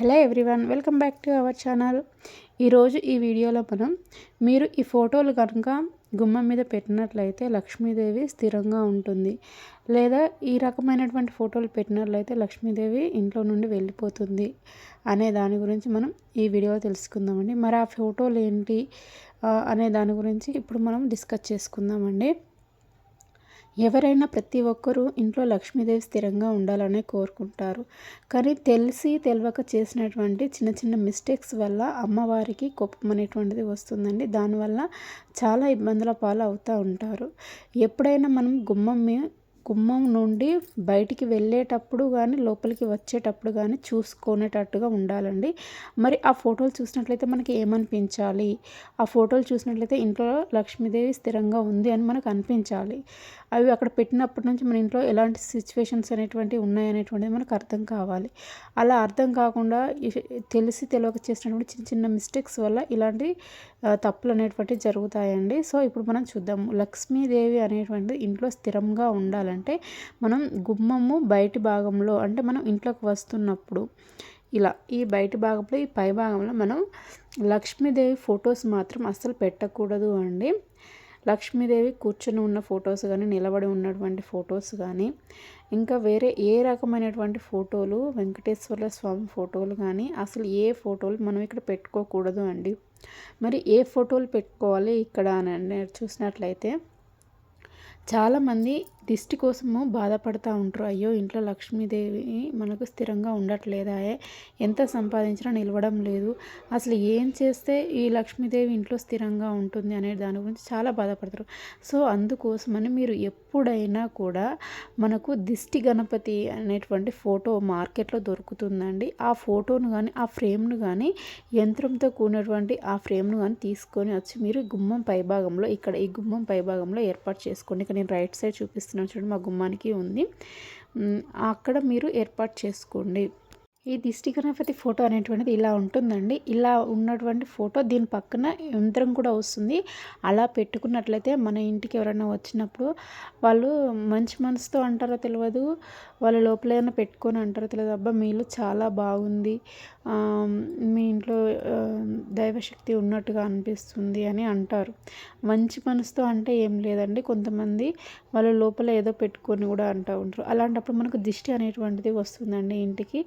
Hello everyone welcome back to our channel. ఈరోజు ఈ వీడియోలో మనం మీరు ఈ ఫోటోలు కనుక గుమ్మం మీద పెట్టినట్లయితే లక్ష్మీదేవి స్థిరంగా ఉంటుంది. లేదా ఈ రకమైనటువంటి ఫోటోలు పెట్టినట్లయితే లక్ష్మీదేవి ఇంట్లో నుండి వెళ్ళిపోతుంది అనే దాని గురించి మనం ఈ వీడియోలో తెలుసుకుందామండి. మరి ఆ ఫోటోలు ఏంటి అనే దాని గురించి ఇప్పుడు మనం డిస్కస్ చేసుకుందామండి. ఎవరైనా ప్రతి ఒక్కరూ ఇంట్లో లక్ష్మీదేవి స్థిరంగా ఉండాలనే కోరుకుంటారు. కానీ తెలిసి తెలియక చేసినటువంటి చిన్న చిన్న మిస్టేక్స్ వల్ల అమ్మవారికి కోపం అనేటువంటిది వస్తుందండి. దానివల్ల చాలా ఇబ్బందుల పాలు అవుతూ ఉంటారు. ఎప్పుడైనా మనం గుమ్మం గుమ్మం నుండి బయటికి వెళ్ళేటప్పుడు కానీ లోపలికి వచ్చేటప్పుడు కానీ చూసుకునేటట్టుగా ఉండాలండి. మరి ఆ ఫోటోలు చూసినట్లయితే మనకి ఏమనిపించాలి? ఆ ఫోటోలు చూసినట్లయితే ఇంట్లో లక్ష్మీదేవి స్థిరంగా ఉంది అని మనకు అనిపించాలి. అవి అక్కడ పెట్టినప్పటి నుంచి మన ఇంట్లో ఎలాంటి సిచ్యువేషన్స్ అనేటువంటివి ఉన్నాయనేటువంటిది మనకు అర్థం కావాలి. అలా అర్థం కాకుండా తెలిసి తెలియక చేసినటువంటి చిన్న చిన్న మిస్టేక్స్ వల్ల ఇలాంటి తప్పులు అనేటువంటివి జరుగుతాయండి. సో ఇప్పుడు మనం చూద్దాము లక్ష్మీదేవి అనేటువంటిది ఇంట్లో స్థిరంగా ఉండాలి ఉండాలంటే మనం గుమ్మము బయటి భాగంలో అంటే మనం ఇంట్లోకి వస్తున్నప్పుడు ఇలా ఈ బయటి భాగంలో ఈ పై భాగంలో మనం లక్ష్మీదేవి ఫొటోస్ మాత్రం అస్సలు పెట్టకూడదు అండి. లక్ష్మీదేవి కూర్చొని ఉన్న ఫొటోస్ కానీ నిలబడి ఉన్నటువంటి ఫొటోస్ కానీ ఇంకా వేరే ఏ రకమైనటువంటి ఫోటోలు వెంకటేశ్వర స్వామి ఫోటోలు కానీ అసలు ఏ ఫోటోలు మనం ఇక్కడ పెట్టుకోకూడదు అండి. మరి ఏ ఫోటోలు పెట్టుకోవాలి ఇక్కడ అని చూసినట్లయితే చాలామంది దిష్టి కోసము బాధపడుతూ ఉంటారు. అయ్యో ఇంట్లో లక్ష్మీదేవి మనకు స్థిరంగా ఉండట్లేదా ఎంత సంపాదించినా నిలవడం లేదు. అసలు ఏం చేస్తే ఈ లక్ష్మీదేవి ఇంట్లో స్థిరంగా ఉంటుంది అనే దాని గురించి చాలా బాధపడతారు. సో అందుకోసమని మీరు ఎప్పుడైనా కూడా మనకు దిష్టి గణపతి అనేటువంటి ఫోటో మార్కెట్లో దొరుకుతుందండి. ఆ ఫోటోను కానీ ఆ ఫ్రేమ్ను కానీ యంత్రంతో కూడినటువంటి ఆ ఫ్రేమ్ను కానీ తీసుకొని వచ్చి మీరు గుమ్మం పైభాగంలో ఇక్కడ ఈ గుమ్మం పైభాగంలో ఏర్పాటు చేసుకోండి. ఇక్కడ నేను రైట్ సైడ్ చూపిస్తున్నాను చూడండి మా గుమ్మానికి ఉంది. అక్కడ మీరు ఏర్పాటు చేసుకోండి. ఈ దిష్టి గణపతి ఫోటో అనేటువంటిది ఇలా ఉంటుందండి. ఇలా ఉన్నటువంటి ఫోటో దీని పక్కన యంత్రం కూడా వస్తుంది. అలా పెట్టుకున్నట్లయితే మన ఇంటికి ఎవరైనా వచ్చినప్పుడు వాళ్ళు మంచి మనసుతో అంటారో తెలియదు వాళ్ళ లోపల ఏమైనా పెట్టుకొని అంటారో తెలియదు అబ్బా మీలు చాలా బాగుంది. మీ ఇంట్లో దైవశక్తి ఉన్నట్టుగా అనిపిస్తుంది అని అంటారు. మంచి మనసుతో అంటే ఏం లేదండి. కొంతమంది వాళ్ళ లోపల ఏదో పెట్టుకొని కూడా అంటూ ఉంటారు. అలాంటప్పుడు మనకు దిష్టి అనేటువంటిది వస్తుందండి ఇంటికి.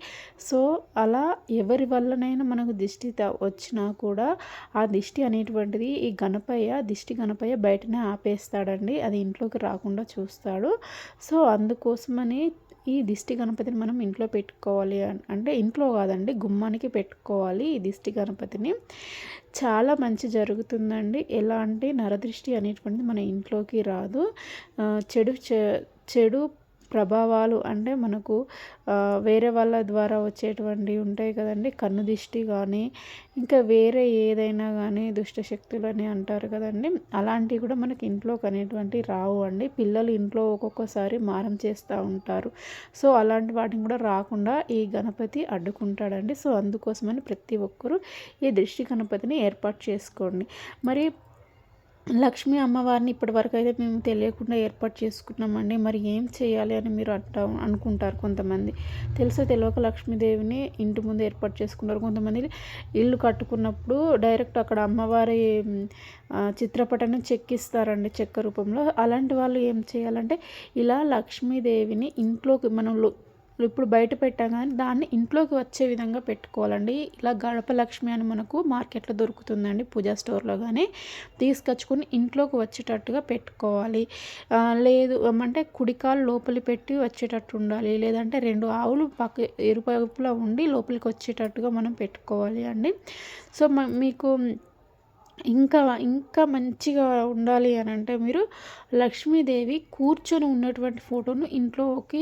సో అలా ఎవరి వల్లనైనా మనకు దిష్టి వచ్చినా కూడా ఆ దిష్టి అనేటువంటిది ఈ గణపయ్య దిష్టి గణపయ్య బయటనే ఆపేస్తాడండి. అది ఇంట్లోకి రాకుండా చూస్తాడు. సో అందుకోసమని ఈ దిష్టి గణపతిని మనం ఇంట్లో పెట్టుకోవాలి అంటే ఇంట్లో కాదండి గుమ్మానికి పెట్టుకోవాలి ఈ దిష్టి గణపతిని. చాలా మంచి జరుగుతుందండి. ఎలాంటి నరదృష్టి అనేటువంటిది మన ఇంట్లోకి రాదు. చెడు చెడు ప్రభావాలు అంటే మనకు వేరే వాళ్ళ ద్వారా వచ్చేటువంటివి ఉంటాయి కదండి. కన్ను దిష్టి కానీ ఇంకా వేరే ఏదైనా కానీ దుష్టశక్తులు అని అంటారు కదండి. అలాంటివి కూడా మనకి ఇంట్లో అనేటువంటి రావు అండి. పిల్లలు ఇంట్లో ఒక్కొక్కసారి మారం చేస్తూ ఉంటారు. సో అలాంటి వాటిని కూడా రాకుండా ఈ గణపతి అడ్డుకుంటాడండి. సో అందుకోసమని ప్రతి ఒక్కరూ ఈ దృష్టి గణపతిని ఏర్పాటు చేసుకోండి. మరి లక్ష్మీ అమ్మవారిని ఇప్పటివరకు అయితే మేము తెలియకుండా ఏర్పాటు చేసుకున్నామండి. మరి ఏం చేయాలి అని మీరు అంటా అనుకుంటారు కొంతమంది. తెలుసో తెలియక లక్ష్మీదేవిని ఇంటి ముందు ఏర్పాటు చేసుకుంటారు కొంతమంది ఇల్లు కట్టుకున్నప్పుడు డైరెక్ట్ అక్కడ అమ్మవారి చిత్రపటాన్ని చెక్కిస్తారండి చెక్క రూపంలో. అలాంటి వాళ్ళు ఏం చేయాలంటే ఇలా లక్ష్మీదేవిని ఇంట్లోకి మనం ఇప్పుడు బయట పెట్టాం కానీ దాన్ని ఇంట్లోకి వచ్చే విధంగా పెట్టుకోవాలండి. ఇలా గడప లక్ష్మి అని మనకు మార్కెట్లో దొరుకుతుందండి పూజా స్టోర్లో కానీ. తీసుకొచ్చుకొని ఇంట్లోకి వచ్చేటట్టుగా పెట్టుకోవాలి. లేదు అంటే కుడికాలు లోపలి పెట్టి వచ్చేటట్టు ఉండాలి. లేదంటే రెండు ఆవులు పక్క ఇరుపైపులా ఉండి లోపలికి వచ్చేటట్టుగా మనం పెట్టుకోవాలి అండి. సో మీకు ఇంకా ఇంకా మంచిగా ఉండాలి అని అంటే మీరు లక్ష్మీదేవి కూర్చొని ఉన్నటువంటి ఫోటోను ఇంట్లోకి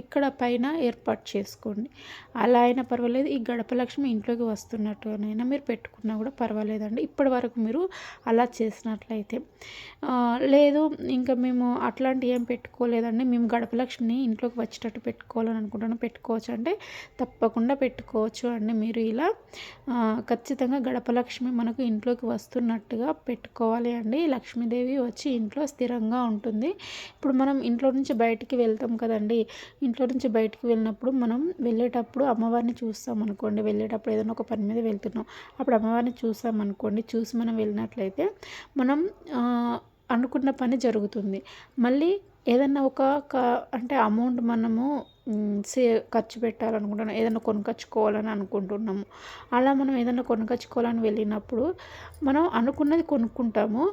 ఇక్కడ పైన ఏర్పాటు చేసుకోండి. అలా అయినా పర్వాలేదు. ఈ గడప లక్ష్మి ఇంట్లోకి వస్తున్నట్టునైనా మీరు పెట్టుకున్నా కూడా పర్వాలేదండి. ఇప్పటి వరకు మీరు అలా చేసినట్లయితే. లేదు ఇంకా మేము అట్లాంటి ఏం పెట్టుకోలేదండి. మేము గడప లక్ష్మిని ఇంట్లోకి వచ్చేటట్టు పెట్టుకోవాలని అనుకుంటున్నాం. పెట్టుకోవచ్చు అంటే తప్పకుండా పెట్టుకోవచ్చు అండి మీరు ఇలా. ఖచ్చితంగా గడప లక్ష్మి మనకు ఇంట్లోకి వస్తున్నట్టుగా పెట్టుకోవాలి అండి. లక్ష్మీదేవి వచ్చి ఇంట్లో స్థిరంగా ఉంటుంది. ఇప్పుడు మనం ఇంట్లో నుంచి బయటికి వెళ్తాం కదండి. ఇంట్లో నుంచి బయటికి వెళ్ళినప్పుడు మనం వెళ్ళేటప్పుడు అమ్మవారిని చూస్తాం అనుకోండి. వెళ్ళేటప్పుడు ఏదైనా ఒక పని మీద వెళ్తున్నాం. అప్పుడు అమ్మవారిని చూస్తాం అనుకోండి. చూసి మనం వెళ్ళినట్లయితే మనం అనుకున్న పని జరుగుతుంది. మళ్ళీ ఏదన్నా ఒక అంటే అమౌంట్ మనము సే ఖర్చు పెట్టాలనుకుంటున్నాం. ఏదైనా కొనుక్కొచ్చుకోవాలని అనుకుంటున్నాము. అలా మనం ఏదైనా కొనుక్కొచ్చుకోవాలని వెళ్ళినప్పుడు మనం అనుకున్నది కొనుక్కుంటాము.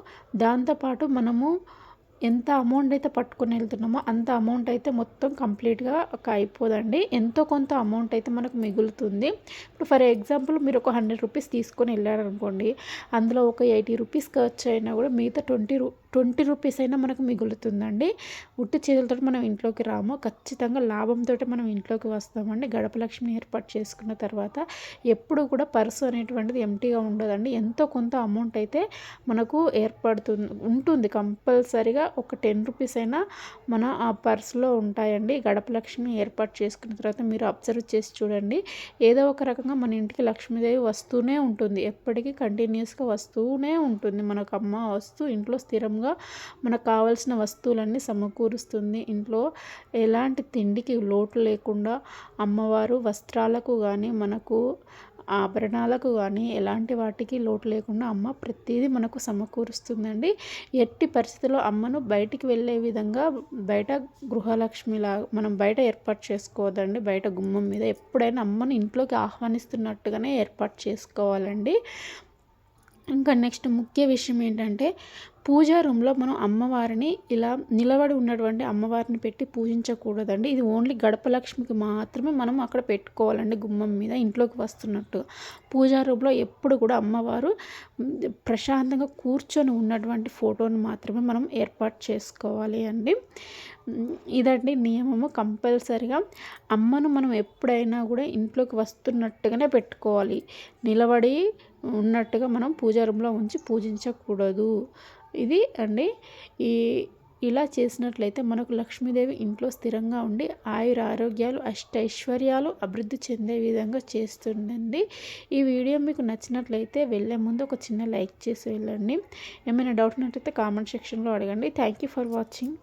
దాంతోపాటు మనము ఎంత అమౌంట్ అయితే పట్టుకుని వెళ్తున్నామో అంత అమౌంట్ అయితే మొత్తం కంప్లీట్గా ఒక అయిపోదండి. ఎంతో కొంత అమౌంట్ అయితే మనకు మిగులుతుంది. ఇప్పుడు ఫర్ ఎగ్జాంపుల్ మీరు ఒక హండ్రెడ్ రూపీస్ తీసుకొని వెళ్ళారనుకోండి అందులో ఒక ఎయిటీ రూపీస్ ఖర్చు అయినా కూడా మిగతా ట్వంటీ రూ ట్వంటీ రూపీస్ అయినా మనకు మిగులుతుందండి. ఉట్టి చేతులతో మనం ఇంట్లోకి రాము. ఖచ్చితంగా లాభంతో మనం ఇంట్లోకి వస్తామండి. గడపలక్ష్మిని ఏర్పాటు చేసుకున్న తర్వాత ఎప్పుడు కూడా పర్సు అనేటువంటిది ఎంటీగా ఉండదండి. ఎంతో కొంత అమౌంట్ అయితే మనకు ఏర్పడుతుంది ఉంటుంది. కంపల్సరిగా ఒక టెన్ రూపీస్ అయినా మన ఆ పర్సులో ఉంటాయండి. గడపలక్ష్మి ఏర్పాటు చేసుకున్న తర్వాత మీరు అబ్జర్వ్ చేసి చూడండి. ఏదో ఒక రకంగా మన ఇంటికి లక్ష్మీదేవి వస్తూనే ఉంటుంది. ఎప్పటికీ కంటిన్యూస్గా వస్తూనే ఉంటుంది. మనకు అమ్మ వస్తూ ఇంట్లో స్థిరంగా విధంగా మనకు కావాల్సిన వస్తువులన్నీ సమకూరుస్తుంది. ఇంట్లో ఎలాంటి తిండికి లోటు లేకుండా అమ్మవారు వస్త్రాలకు కానీ మనకు ఆభరణాలకు కానీ ఎలాంటి వాటికి లోటు లేకుండా అమ్మ ప్రతిదీ మనకు సమకూరుస్తుందండి. ఎట్టి పరిస్థితుల్లో అమ్మను బయటికి వెళ్ళే విధంగా బయట గృహలక్ష్మిలా మనం బయట ఏర్పాటు చేసుకోవద్దండి. బయట గుమ్మం మీద ఎప్పుడైనా అమ్మను ఇంట్లోకి ఆహ్వానిస్తున్నట్టుగానే ఏర్పాటు చేసుకోవాలండి. ఇంకా నెక్స్ట్ ముఖ్య విషయం ఏంటంటే పూజా రూమ్లో మనం అమ్మవారిని ఇలా నిలబడి ఉన్నటువంటి అమ్మవారిని పెట్టి పూజించకూడదండి. ఇది ఓన్లీ గడప లక్ష్మికి మాత్రమే మనం అక్కడ పెట్టుకోవాలండి గుమ్మం మీద ఇంట్లోకి వస్తున్నట్టు. పూజా రూమ్లో ఎప్పుడు కూడా అమ్మవారు ప్రశాంతంగా కూర్చొని ఉన్నటువంటి ఫోటోని మాత్రమే మనం ఏర్పాటు చేసుకోవాలి అండి. ఇదండి నియమము కంపల్సరిగా. అమ్మను మనం ఎప్పుడైనా కూడా ఇంట్లోకి వస్తున్నట్టుగానే పెట్టుకోవాలి. నిలబడి ఉన్నట్టుగా మనం పూజా రూమ్లో ఉంచి పూజించకూడదు. ఇది అండి. ఈ ఇలా చేసినట్లయితే మనకు లక్ష్మీదేవి ఇంట్లో స్థిరంగా ఉండి ఆయుర ఆరోగ్యాలు అష్టైశ్వర్యాలు అభివృద్ధి చెందే విధంగా చేస్తుందండి. ఈ వీడియో మీకు నచ్చినట్లయితే వెళ్ళే ముందు ఒక చిన్న లైక్ చేసి వెళ్ళండి. ఏమైనా డౌట్ ఉన్నట్లయితే కామెంట్ సెక్షన్లో అడగండి. Thank you for watching